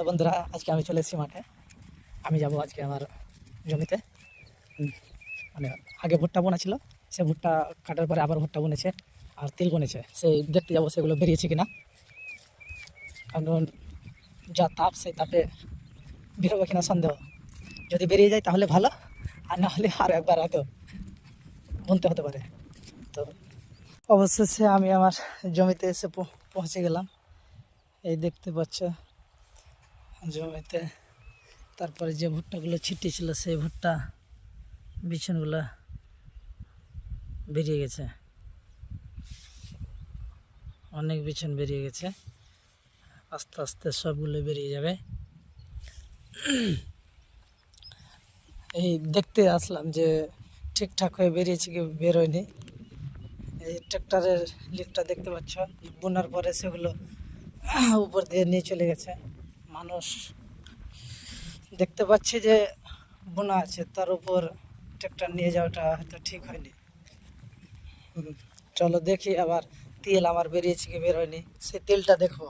Hello বন্ধুরা, আজকে আমি চলে এসেছি মাঠে। আমি যাব আজকে আমার জমিতে। মানে আগে ভুট্টা বোনা ছিল সে ভুট্টা কাটার পরে আবার ভুট্টা বুনেছে, আর তিল বুনেছে। সেই দেখতে যাব সেগুলো বেরিয়েছে কিনা। কারণ যা তাপ, সেই তাপে বেরোবে কিনা সন্দেহ। যদি বেরিয়ে যায় তাহলে ভালো, আর না হলে আর একবার হয়তো বুনতে হতে পারে। তো অবশেষে আমি আমার জমিতে এসে পৌঁছে গেলাম। এই দেখতে পাচ্ছ জমিতে তারপরে যে ভুট্টাগুলো ছিটিয়েছিল, সেই ভুট্টা বিছনগুলো বেরিয়ে গেছে। অনেক বিছন বেরিয়ে গেছে। আস্তে আস্তে সবগুলো বেরিয়ে যাবে। এই দেখতে আসলাম যে ঠিকঠাক হয়ে বেরিয়েছে কি বেরোয়নি। এই ট্রাক্টরের লিকটা দেখতে পাচ্ছ, বোনার পরে সেগুলো উপর দিয়ে নিয়ে চলে গেছে। মানুষ দেখতে পাচ্ছি যে বোনা আছে, তার উপর ট্রাক্টর নিয়ে যাওয়াটা হয়তো ঠিক হয়নি। চলো দেখি আবার তেল আমার বেরিয়েছে কি বের হয়নি। সেই তেলটা দেখব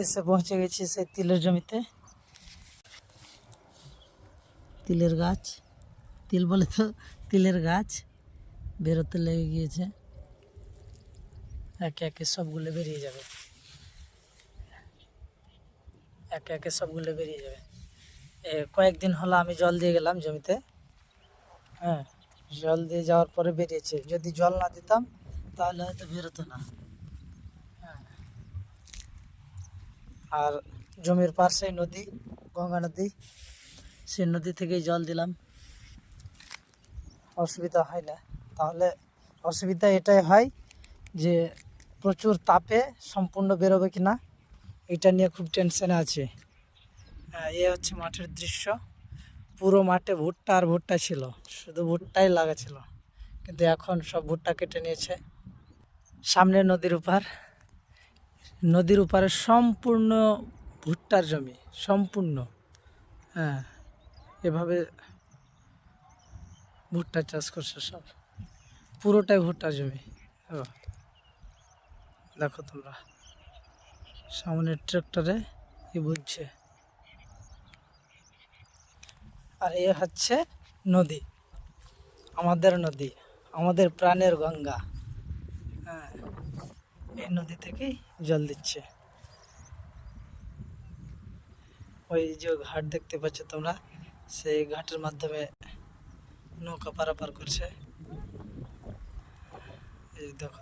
এসে পৌঁছে গেছি সেই তিলের জমিতে। তিলের গাছ। তিল বলে তো তিলের গাছ। বেরোতে লেগে গিয়েছে। একে একে সবগুলো বেরিয়ে যাবে। একে একে সবগুলো বেরিয়ে যাবে। কয়েকদিন হলো আমি জল দিয়ে গেলাম জমিতে। হ্যাঁ জল দিয়ে যাওয়ার পরে বেরিয়েছে। যদি জল না দিতাম, তাহলে হয়তো বেরোতো না। হ্যাঁ। আর জমির পাশে নদী, গঙ্গা নদী, সেই নদী থেকেই জল দিলাম। অসুবিধা হয় না। তাহলে অসুবিধা এটাই হয় যে প্রচুর তাপে সম্পূর্ণ বেরোবে কি না এটা নিয়ে খুব টেনশনে আছে। হ্যাঁ, এ হচ্ছে মাঠের দৃশ্য। পুরো মাঠে ভুট্টা আর ভুট্টা ছিল। শুধু ভুট্টাই লাগা ছিল কিন্তু এখন সব ভুট্টা কেটে নিয়েছে। সামনে নদীর উপার। নদীর উপারে সম্পূর্ণ ভুট্টার জমি। সম্পূর্ণ। হ্যাঁ এভাবে ভুট্টা চাষ করছে সব। পুরোটাই ভুট্টার জমি। দেখো তোমরা। সামনে ট্রাক্টরে কি বুঝছে। আর এ হচ্ছে নদী, আমাদের নদী, আমাদের প্রাণের গঙ্গা। হ্যাঁ এই নদী থেকেই জল দিচ্ছে। ওই যে ঘাট দেখতে পাচ্ছ তোমরা, সেই ঘাটের মাধ্যমে নৌকা পারাপার করছে। এই দেখো